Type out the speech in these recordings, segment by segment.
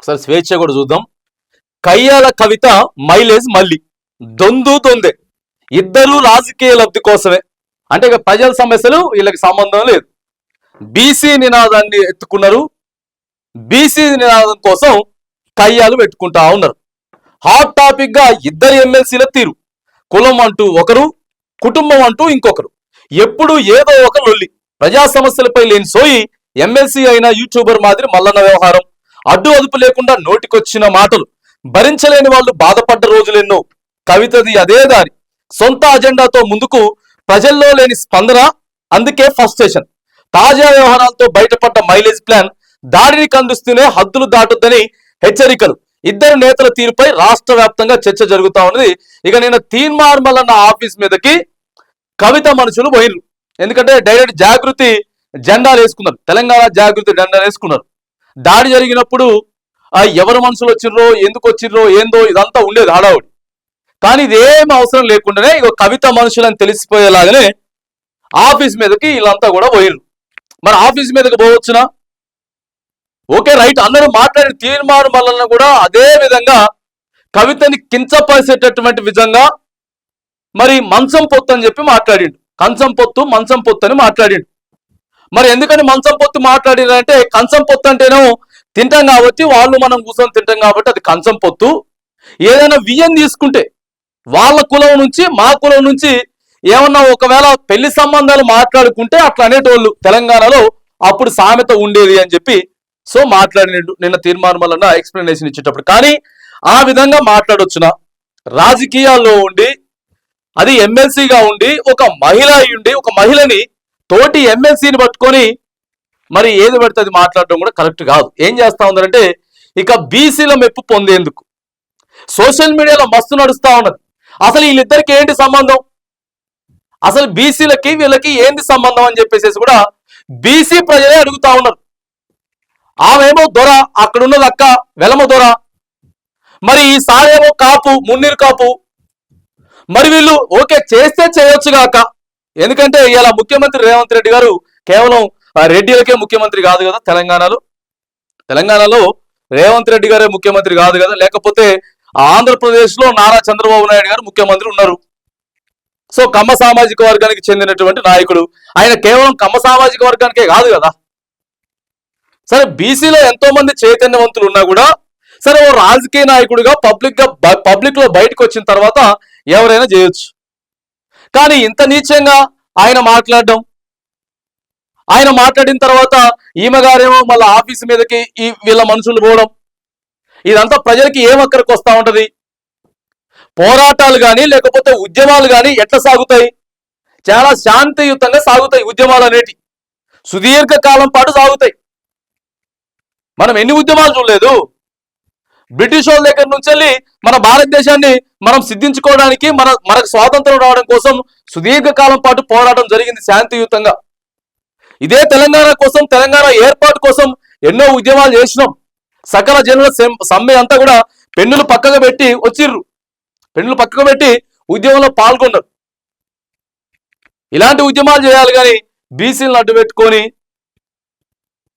ఒకసారి స్వేచ్ఛ కూడా చూద్దాం. కయ్యాల కవిత మైలేజ్ మళ్ళీ. దొందు దొందే. ఇద్దరు రాజకీయ లబ్ధి కోసమే. అంటే ఇక ప్రజల సమస్యలు వీళ్ళకి సంబంధం లేదు. బీసీ నినాదాన్ని ఎత్తుకున్నారు. బీసీ నినాదం కోసం కయ్యాలు పెట్టుకుంటా ఉన్నారు. హాట్ టాపిక్గా ఇద్దరు ఎమ్మెల్సీల తీరు. కులం అంటూ ఒకరు కుటుంబం అంటూ ఇంకొకరు. ఎప్పుడు ఏదో ఒక లొల్లి. ప్రజా సమస్యలపై లేని సోయి ఎమ్మెల్సీ అయిన యూట్యూబర్ మాదిరి మల్లన్న వ్యవహారం. అడ్డు అదుపు లేకుండా నోటికొచ్చిన మాటలు. భరించలేని వాళ్ళు బాధపడ్డ రోజులెన్నో. కవితది అదే దారి. సొంత అజెండాతో ముందుకు ప్రజల్లో లేని స్పందన అందుకే ఫస్ట్ స్టేషన్ తాజా వ్యవహారాలతో బయటపడ్డ మైలేజ్ ప్లాన్ దాడిని కందిస్తూనే హద్దులు దాటొద్దని హెచ్చరికలు. ఇద్దరు నేతల తీరుపై రాష్ట్ర వ్యాప్తంగా చర్చ జరుగుతా ఉన్నది. ఇక నేను తీన్మార్మల్ అన్న ఆఫీస్ మీదకి కవిత మనుషులు పోయినరు ఎందుకంటే డైరెక్ట్ జాగృతి జెండాలు వేసుకున్నారు తెలంగాణ జాగృతి జెండాలు వేసుకున్నారు దాడి జరిగినప్పుడు ఆ ఎవరు మనుషులు వచ్చిర్రో ఎందుకు వచ్చిర్రో ఏందో ఇదంతా ఉండేది హడావుడి. కానీ ఇదేం అవసరం లేకుండానే ఇక కవిత మనుషులని తెలిసిపోయేలాగానే ఆఫీస్ మీదకి వీళ్ళంతా కూడా పోయిర్రు. మరి ఆఫీస్ మీదకి పోవచ్చునా? Okay right. అందరూ మాట్లాడిన తీర్మానం వలన కూడా అదే విధంగా కవితని కించపరిచేటటువంటి విధంగా మరి మంచం పొత్తు అని చెప్పి మాట్లాడిండు. కంచం పొత్తు మంచం పొత్తు అని మాట్లాడిండు. మరి ఎందుకని మంచం పొత్తు మాట్లాడినంటే కంచం పొత్తు అంటేనో తింటాం కాబట్టి వాళ్ళు మనం కూర్చొని తింటాం కాబట్టి అది కంచం పొత్తు. ఏదైనా వియ్యం తీసుకుంటే వాళ్ళ కులం నుంచి మా కులం నుంచి ఏమన్నా ఒకవేళ పెళ్ళి సంబంధాలు మాట్లాడుకుంటే అట్లా అనేటోళ్ళు తెలంగాణలో అప్పుడు సామెత ఉండేది అని చెప్పి సో మాట్లాడినట్టు నిన్న తీర్మానం వలన ఎక్స్ప్లెనేషన్ ఇచ్చేటప్పుడు. కానీ ఆ విధంగా మాట్లాడొచ్చున. రాజకీయాల్లో ఉండి అది ఎమ్మెల్సీగా ఉండి ఒక మహిళ అయి ఉండి ఒక మహిళని తోటి ఎమ్మెల్సీని పట్టుకొని మరి ఏది పడితే అది మాట్లాడడం కూడా కరెక్ట్ కాదు. ఏం చేస్తా ఉందంటే ఇక బీసీల మెప్పు పొందేందుకు. సోషల్ మీడియాలో మస్తు నడుస్తూ ఉన్నది. అసలు వీళ్ళిద్దరికి ఏంటి సంబంధం? అసలు బీసీలకి వీళ్ళకి ఏంటి సంబంధం అని చెప్పేసి కూడా బీసీ ప్రజలే అడుగుతా ఉన్నారు. ఆమెమో దొర అక్కడ ఉన్నది అక్క వెలమ దొర. మరి ఈసారేమో కాపు మున్నీరు కాపు. మరి వీళ్ళు ఓకే చేస్తే చేయొచ్చు కాక ఎందుకంటే ఇలా ముఖ్యమంత్రి రేవంత్ రెడ్డి గారు కేవలం రెడ్డిలకే ముఖ్యమంత్రి కాదు కదా తెలంగాణలో. తెలంగాణలో రేవంత్ రెడ్డి గారే ముఖ్యమంత్రి కాదు కదా. లేకపోతే ఆంధ్రప్రదేశ్లో నారా చంద్రబాబు నాయుడు గారు ముఖ్యమంత్రి ఉన్నారు. సో కమ్మ సామాజిక వర్గానికి చెందినటువంటి నాయకుడు. ఆయన కేవలం కమ్మ సామాజిక వర్గానికే కాదు కదా. సరే బీసీలో ఎంతో మంది చైతన్యవంతులు ఉన్నా కూడా సరే ఓ రాజకీయ నాయకుడిగా పబ్లిక్గా పబ్లిక్లో బయటకు వచ్చిన తర్వాత ఎవరైనా చేయొచ్చు. కానీ ఇంత నీచంగా ఆయన మాట్లాడడం ఆయన మాట్లాడిన తర్వాత ఈమె గారేమో మళ్ళీ ఆఫీస్ మీదకి ఈ వీళ్ళ మనుషులు పోవడం ఇదంతా ప్రజలకి ఏమక్కడికి వస్తూ ఉంటుంది? పోరాటాలు కానీ లేకపోతే ఉద్యమాలు కానీ ఎట్లా సాగుతాయి? చాలా శాంతియుతంగా సాగుతాయి ఉద్యమాలు అనేటి. సుదీర్ఘ కాలం పాటు సాగుతాయి. మనం ఎన్ని ఉద్యమాలు చూడలేదు. బ్రిటిష్ వాళ్ళ దగ్గర నుంచి వెళ్ళి మన భారతదేశాన్ని మనం సిద్ధించుకోవడానికి మన మనకు స్వాతంత్రం రావడం కోసం సుదీర్ఘ కాలం పాటు పోరాటం జరిగింది శాంతియుతంగా. ఇదే తెలంగాణ కోసం తెలంగాణ ఏర్పాటు కోసం ఎన్నో ఉద్యమాలు చేసినాం. సకల జనుల సమ్మె అంతా కూడా పెన్నులు పక్కకు పెట్టి వచ్చిర్రు. పెన్నులు పక్కకు పెట్టి ఉద్యమంలో పాల్గొన్నారు. ఇలాంటి ఉద్యమాలు చేయాలి కానీ బీసీలను అడ్డు పెట్టుకొని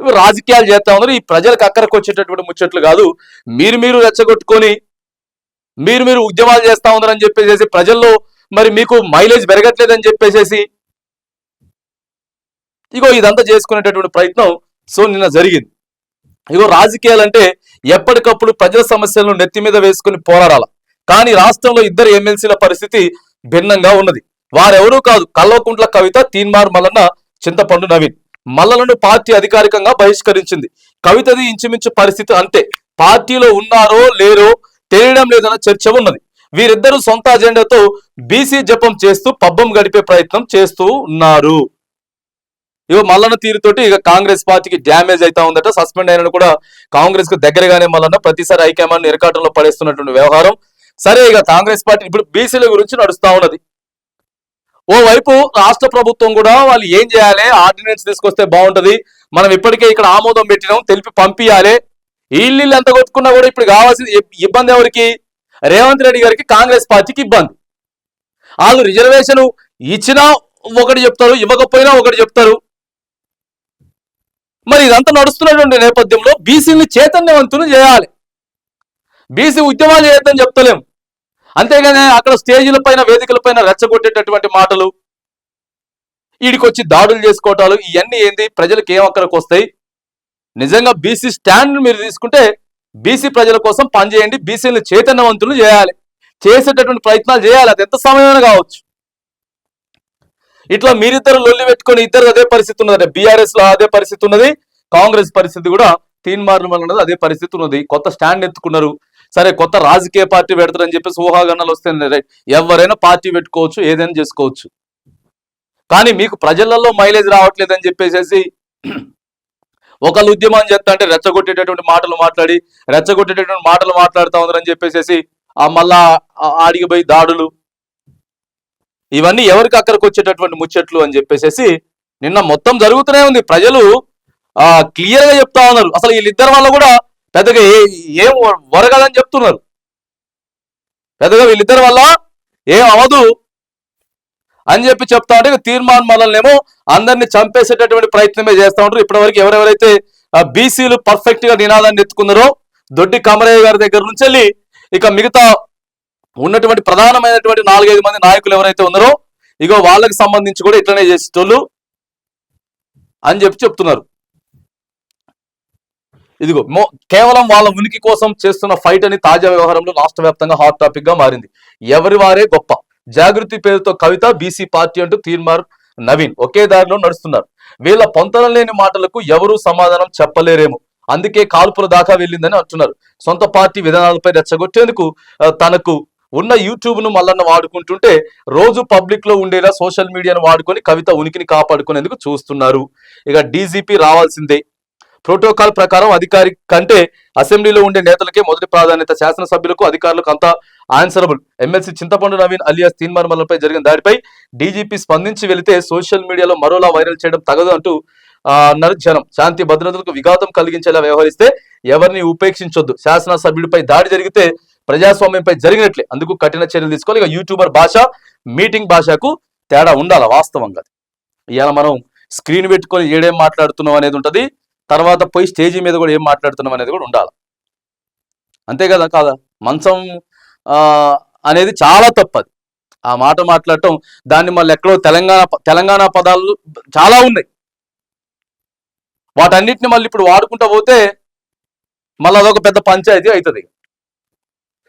రాజకీయాలు చేస్తా ఉన్నారు. ఈ ప్రజలకు అక్కడికి వచ్చేటటువంటి ముచ్చట్లు కాదు. మీరు మీరు రెచ్చగొట్టుకొని మీరు మీరు ఉద్యమాలు చేస్తా ఉన్నారని చెప్పేసి ప్రజల్లో మరి మీకు మైలేజ్ పెరగట్లేదని చెప్పేసేసి ఇగో ఇదంతా చేసుకునేటటువంటి ప్రయత్నం సో నిన్న జరిగింది. ఇగో రాజకీయాలు అంటే ఎప్పటికప్పుడు ప్రజల సమస్యలను నెత్తి మీద వేసుకుని పోరాడాల. కానీ రాష్ట్రంలో ఇద్దరు ఎమ్మెల్సీల పరిస్థితి భిన్నంగా ఉన్నది. వారెవరూ కాదు కల్వకుంట్ల కవిత తీన్మార్ మల్లన్న చింతపండు నవీన్. మల్లలను పార్టీ అధికారికంగా బహిష్కరించింది. కవితది ఇంచుమించు పరిస్థితి అంతే. పార్టీలో ఉన్నారో లేరో తెలియడం లేదన్న చర్చ ఉన్నది. వీరిద్దరూ సొంత అజెండాతో బీసీ జపం చేస్తూ పబ్బం గడిపే ప్రయత్నం చేస్తూ ఉన్నారు. ఇగో మల్లన్న తీరుతోటి ఇక కాంగ్రెస్ పార్టీకి డ్యామేజ్ అవుతా ఉందట. సస్పెండ్ అయిన కూడా కాంగ్రెస్కు దగ్గరగానే మల్లన్న ప్రతిసారి హైకమాండ్ ఇరకాటంలో పడేస్తున్నటువంటి వ్యవహారం. సరే ఇక కాంగ్రెస్ పార్టీ ఇప్పుడు బీసీల గురించి నడుస్తా ఉన్నది. ఓవైపు రాష్ట్ర ప్రభుత్వం కూడా వాళ్ళు ఏం చేయాలి? ఆర్డినెన్స్ తీసుకొస్తే బాగుంటది. మనం ఇప్పటికే ఇక్కడ ఆమోదం పెట్టినాం తెలిపి పంపించాలి ఇల్లు ఎంత కొట్టుకున్నా కూడా ఇప్పుడు కావాల్సింది ఇబ్బంది ఎవరికి? రేవంత్ రెడ్డి గారికి కాంగ్రెస్ పార్టీకి ఇబ్బంది. వాళ్ళు రిజర్వేషన్ ఇచ్చినా ఒకటి చెప్తారు ఇవ్వకపోయినా ఒకటి చెప్తారు. మరి ఇదంతా నడుస్తున్నటువంటి నేపథ్యంలో బీసీని చైతన్యవంతులు చేయాలి. బీసీ ఉద్యమాలు చేయొద్దని చెప్తలేం. అంతేగాని అక్కడ స్టేజీల పైన వేదికల పైన రెచ్చగొట్టేటటువంటి మాటలు వీడికొచ్చి దాడులు చేసుకోవటాలు ఇవన్నీ ఏంది? ప్రజలకు ఏం అక్కడికి వస్తాయి? నిజంగా బీసీ స్టాండ్ మీరు తీసుకుంటే బీసీ ప్రజల కోసం పనిచేయండి బీసీలను చైతన్యవంతులు చేయాలి. చేసేటటువంటి ప్రయత్నాలు చేయాలి. అది ఎంత సమయమైనా కావచ్చు. ఇట్లా మీరిద్దరు లొల్లి పెట్టుకొని ఇద్దరు అదే పరిస్థితి ఉన్నది బీఆర్ఎస్లో అదే పరిస్థితి ఉన్నది కాంగ్రెస్ పరిస్థితి కూడా తీన్మార్లు ఉన్నది అదే పరిస్థితి ఉన్నది. కొత్త స్టాండ్ ఎత్తుకున్నారు. సరే కొత్త రాజకీయ పార్టీ పెడతారని చెప్పేసి ఊహాగానాలు వస్తాయి. రైట్ ఎవరైనా పార్టీ పెట్టుకోవచ్చు ఏదైనా చేసుకోవచ్చు. కానీ మీకు ప్రజలలో మైలేజ్ రావట్లేదని చెప్పేసి ఒకళ్ళు ఉద్యమం చేస్తా అంటే రెచ్చగొట్టేటటువంటి మాటలు మాట్లాడి రెచ్చగొట్టేటటువంటి మాటలు మాట్లాడుతూ ఉందని చెప్పేసి ఆ మళ్ళా ఆడిగిపోయి ఆడికి దాడులు. ఇవన్నీ ఎవరికి అక్కడికి వచ్చేటటువంటి ముచ్చట్లు అని చెప్పేసి నిన్న మొత్తం జరుగుతూనే ఉంది. ప్రజలు ఆ చెప్తా ఉన్నారు. అసలు వీళ్ళిద్దరి వల్ల కూడా పెద్దగా ఏ ఏం వరగదని చెప్తున్నారు. పెద్దగా వీళ్ళిద్దరి వల్ల ఏం అవదు అని చెప్పి చెప్తా ఉంటే తీర్మాన్ మనల్ని ఏమో అందరినీ చంపేసేటటువంటి ప్రయత్నమే చేస్తా ఉంటారు ఇప్పటివరకు ఎవరెవరైతే బీసీలు పర్ఫెక్ట్గా నినాదాన్ని ఎత్తుకున్నారో దొడ్డి కమరయ్య గారి దగ్గర నుంచి వెళ్ళి ఇక మిగతా ఉన్నటువంటి ప్రధానమైనటువంటి నాలుగైదు మంది నాయకులు ఎవరైతే ఉన్నారో ఇగో వాళ్ళకి సంబంధించి కూడా ఇట్లనే చేసేటోళ్ళు అని చెప్పి చెప్తున్నారు. ఇదిగో కేవలం వాళ్ళ ఉనికి కోసం చేస్తున్న ఫైట్ అని తాజా వ్యవహారంలో రాష్ట్ర వ్యాప్తంగా హాట్ టాపిక్గా మారింది. ఎవరి వారే గొప్ప. జాగృతి పేరుతో కవిత బీసీ పార్టీ అంటూ తీర్మార్ నవీన్ ఒకే దారిలో నడుస్తున్నారు. వీళ్ళ పొంతన లేని మాటలకు ఎవరూ సమాధానం చెప్పలేరేమో. అందుకే కాల్పుల దాకా వెళ్ళిందని అంటున్నారు. సొంత పార్టీ విధానాలపై రెచ్చగొట్టేందుకు తనకు ఉన్న యూట్యూబ్ను మల్లన్న వాడుకుంటుంటే రోజు పబ్లిక్లో ఉండేలా సోషల్ మీడియాను వాడుకొని కవిత ఉనికిని కాపాడుకునేందుకు చూస్తున్నారు. ఇక డీజీపీ రావాల్సిందే. ప్రోటోకాల్ ప్రకారం అధికారి కంటే అసెంబ్లీలో ఉండే నేతలకే మొదటి ప్రాధాన్యత శాసనసభ్యులకు అధికారులకు అంతా ఆన్సరబుల్. ఎమ్మెల్సీ చింతపండు నవీన్ అలియాస్ తీన్మార్మలపై జరిగిన దాడిపై డీజీపీ స్పందించి వెళితే సోషల్ మీడియాలో మరోలా వైరల్ చేయడం తగదు అంటూ అన్నారు జనం. శాంతి భద్రతలకు విఘాతం కలిగించేలా వ్యవహరిస్తే ఎవరిని ఉపేక్షించొద్దు. శాసనసభ్యుడిపై దాడి జరిగితే ప్రజాస్వామ్యంపై జరిగినట్లే. అందుకు కఠిన చర్యలు తీసుకోవాలి. ఇక యూట్యూబర్ భాష మీటింగ్ భాషకు తేడా ఉండాలి వాస్తవంగా ఇవాళ మనం స్క్రీన్ పెట్టుకొని ఏడేం మాట్లాడుతున్నాం అనేది ఉంటుంది. తర్వాత పోయి స్టేజీ మీద కూడా ఏం మాట్లాడుతున్నాం అనేది కూడా ఉండాలి. అంతే కదా కాదా? మంచం అనేది చాలా తప్పది. ఆ మాట మాట్లాడటం దాన్ని మళ్ళీ ఎక్కడో తెలంగాణ తెలంగాణ పదాలు చాలా ఉన్నాయి. వాటన్నిటిని మళ్ళీ ఇప్పుడు వాడుకుంటా పోతే మళ్ళీ అదొక పెద్ద పంచాయతీ అవుతుంది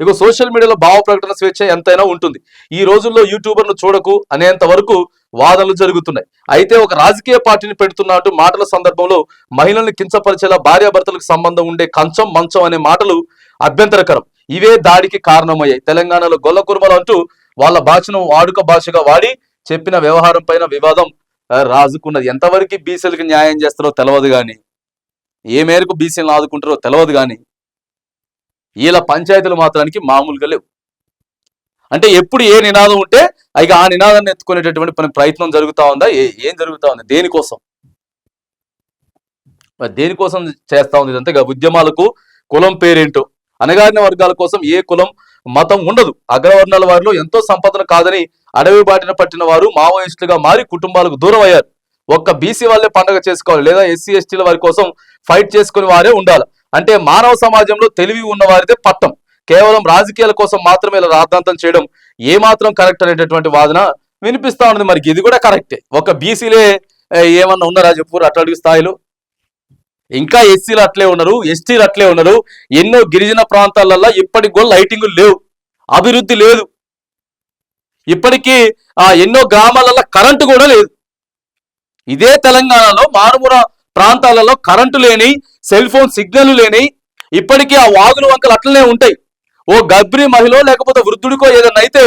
ఇక సోషల్ మీడియాలో భావ ప్రకటన స్వేచ్ఛ ఎంతైనా ఉంటుంది. ఈ రోజుల్లో యూట్యూబర్ను చూడకు అనేంత వరకు వాదనలు జరుగుతున్నాయి. అయితే ఒక రాజకీయ పార్టీని పెడుతున్నట్టు మాటల సందర్భంలో మహిళల్ని కించపరిచేలా భార్యాభర్తలకు సంబంధం ఉండే కంచం మంచం అనే మాటలు అభ్యంతరకరం. ఇవే దాడికి కారణమయ్యాయి. తెలంగాణలో గొల్ల కుర్మలు అంటూ వాళ్ళ భాషను వాడుక భాషగా వాడి చెప్పిన వ్యవహారం పైన వివాదం రాజుకున్నది. ఎంతవరకు బీసీలకు న్యాయం చేస్తారో తెలియదు కానీ ఏ మేరకు బీసీలను ఆదుకుంటారో తెలియదు కానీ వీళ్ళ పంచాయతీలు మాత్రానికి మామూలుగా లేవు. అంటే ఎప్పుడు ఏ నినాదం ఉంటే ఇక ఆ నినాదాన్ని ఎత్తుకునేటటువంటి పని ప్రయత్నం జరుగుతూ ఉందా? ఏ- ఏం జరుగుతూ ఉంది? దేనికోసం? దేనికోసం చేస్తా ఉంది ఇదంతా? ఉద్యమాలకు కులం పేరేంటో? అనగారిన వర్గాల కోసం ఏ కులం మతం ఉండదు. అగ్రవర్ణాల వారిలో ఎంతో సంపదన కాదని అడవి బాటిన పట్టిన వారు మావోయిస్టులుగా మారి కుటుంబాలకు దూరం అయ్యారు ఒక్క బీసీ వాళ్ళే పండగ చేసుకోవాలి లేదా ఎస్సీ ఎస్టీల వారి కోసం ఫైట్ చేసుకునే వారే ఉండాలి. అంటే మానవ సమాజంలో తెలివి ఉన్న వారిదే పట్టం. కేవలం రాజకీయాల కోసం మాత్రమే ఇలా రాద్ధాంతం చేయడం ఏ మాత్రం కరెక్ట్ అనేటటువంటి వాదన వినిపిస్తా ఉన్నది. మరి ఇది కూడా కరెక్టే. ఒక బీసీలే ఏమన్నా ఉన్నారా చెప్పు అట్లాంటి స్థాయిలో? ఇంకా ఎస్సీలు అట్లే ఉన్నారు ఎస్టీలు అట్లే ఉన్నారు. ఎన్నో గిరిజన ప్రాంతాలలో ఇప్పటికి కూడా లైటింగ్ లేవు. అభివృద్ధి లేదు. ఇప్పటికీ ఆ ఎన్నో గ్రామాలలో కరెంటు కూడా లేదు. ఇదే తెలంగాణలో మారుమూల ప్రాంతాలలో కరెంటు లేని సెల్ ఫోన్ సిగ్నల్ లేని ఇప్పటికీ ఆ వాగులు వంకలు అట్లనే ఉంటాయి. ఓ గర్భిణీ మహిళ లేకపోతే వృద్ధుడికో ఏదైనా అయితే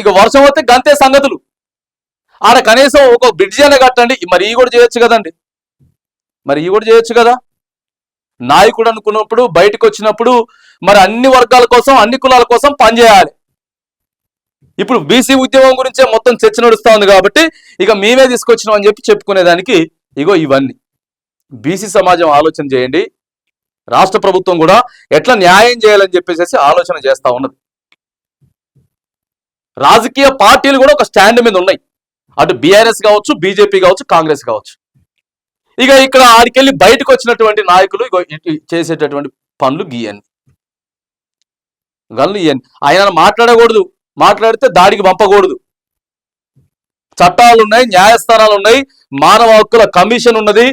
ఇక వర్షం వస్తే గంతే సంగతులు. ఆడ కనీసం ఒక బ్రిడ్జ్ అయినా కట్టండి. మరి ఈ కూడా చేయొచ్చు కదండి. మరి ఈ కూడా చేయొచ్చు కదా. నాయకుడు అనుకున్నప్పుడు బయటకు వచ్చినప్పుడు మరి అన్ని వర్గాల కోసం అన్ని కులాల కోసం పనిచేయాలి ఇప్పుడు బీసీ ఉద్యమం గురించే మొత్తం చర్చ నడుస్తూ ఉంది కాబట్టి ఇక మేమే తీసుకొచ్చినాం అని చెప్పి చెప్పుకునేదానికి ఇగో ఇవన్నీ. బీసీ సమాజం ఆలోచన చేయండి. రాష్ట్ర ప్రభుత్వం కూడా ఎట్లా న్యాయం చేయాలని చెప్పేసి ఆలోచన చేస్తా ఉన్నది. రాజకీయ పార్టీలు కూడా ఒక స్టాండ్ మీద ఉన్నాయి. అటు బీఆర్ఎస్ కావచ్చు బీజేపీ కావచ్చు కాంగ్రెస్ కావచ్చు. ఇక ఇక్కడ ఆడికెళ్ళి బయటకు వచ్చినటువంటి నాయకులు చేసేటటువంటి పనులు గీయని గల్లు ఇయని ఆయన మాట్లాడకూడదు. మాట్లాడితే దాడికి పంపకూడదు. చట్టాలు ఉన్నాయి న్యాయస్థానాలు ఉన్నాయి. మానవ హక్కుల కమిషన్ ఉన్నది.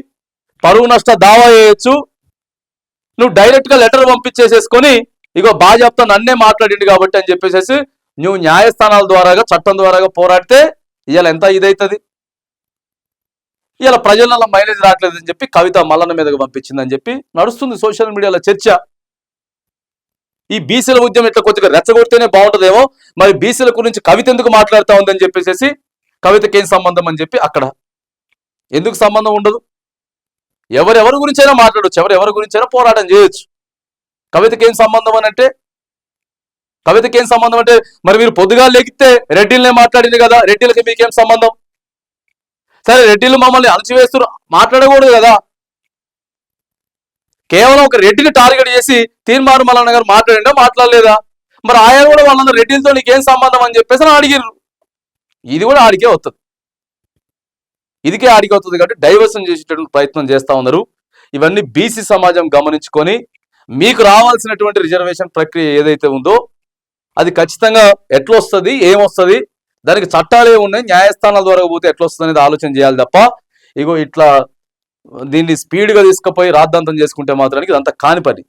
పరువు నష్ట దావా చేయొచ్చు. నువ్వు డైరెక్ట్గా లెటర్ పంపించేసేసుకొని ఇగో బాగా చెప్తా నన్నే మాట్లాడిండు కాబట్టి అని చెప్పేసి నువ్వు న్యాయస్థానాల ద్వారాగా చట్టం ద్వారాగా పోరాడితే ఇవాళ ఎంత ఇదైతుంది? ఇవాళ ప్రజల మైలేజ్ రావట్లేదు అని చెప్పి కవిత మల్లన్న మీదకి పంపించిందని చెప్పి నడుస్తుంది సోషల్ మీడియాలో చర్చ. ఈ బీసీల ఉద్యమం ఇట్లా కొద్దిగా రెచ్చగొడితేనే బాగుంటుందేమో మరి బీసీల గురించి కవిత ఎందుకు మాట్లాడుతూ ఉందని చెప్పేసి కవితకి ఏం సంబంధం అని చెప్పి అక్కడ. ఎందుకు సంబంధం ఉండదు? ఎవరెవరి గురించైనా మాట్లాడచ్చు ఎవరెవరి గురించైనా పోరాటం చేయొచ్చు. కవితకి ఏం సంబంధం అని అంటే కవితకి ఏం సంబంధం అంటే మరి మీరు పొద్దుగా లెగితే రెడ్డిలనే మాట్లాడింది కదా రెడ్డిలకి మీకేం సంబంధం? సరే రెడ్డిలు మమ్మల్ని అణచివేస్తున్నారు మాట్లాడకూడదు కదా. కేవలం ఒక రెడ్డిని టార్గెట్ చేసి తీర్మారు మల్లన్న గారు మాట్లాడిండా మాట్లాడలేదా? మరి ఆయన కూడా వాళ్ళందరూ రెడ్డిలతో నీకేం సంబంధం అని చెప్పేసి అడిగిర్రు. ఇది కూడా ఆడికే వస్తుంది ఇదికే ఆడికి కాబట్టి డైవర్షన్ చేసేటటువంటి ప్రయత్నం చేస్తూ ఉన్నారు. ఇవన్నీ బీసీ సమాజం గమనించుకొని మీకు రావాల్సినటువంటి రిజర్వేషన్ ప్రక్రియ ఏదైతే ఉందో అది ఖచ్చితంగా ఎట్లొస్తుంది ఏమొస్తుంది దానికి చట్టాలు ఉన్నాయి న్యాయస్థానాల ద్వారా పోతే ఎట్లొస్తుంది అనేది ఆలోచన చేయాలి తప్ప ఇగో ఇట్లా దీన్ని స్పీడ్గా తీసుకుపోయి రాద్ధాంతం చేసుకుంటే మాత్రానికి ఇదంతా కాని పని.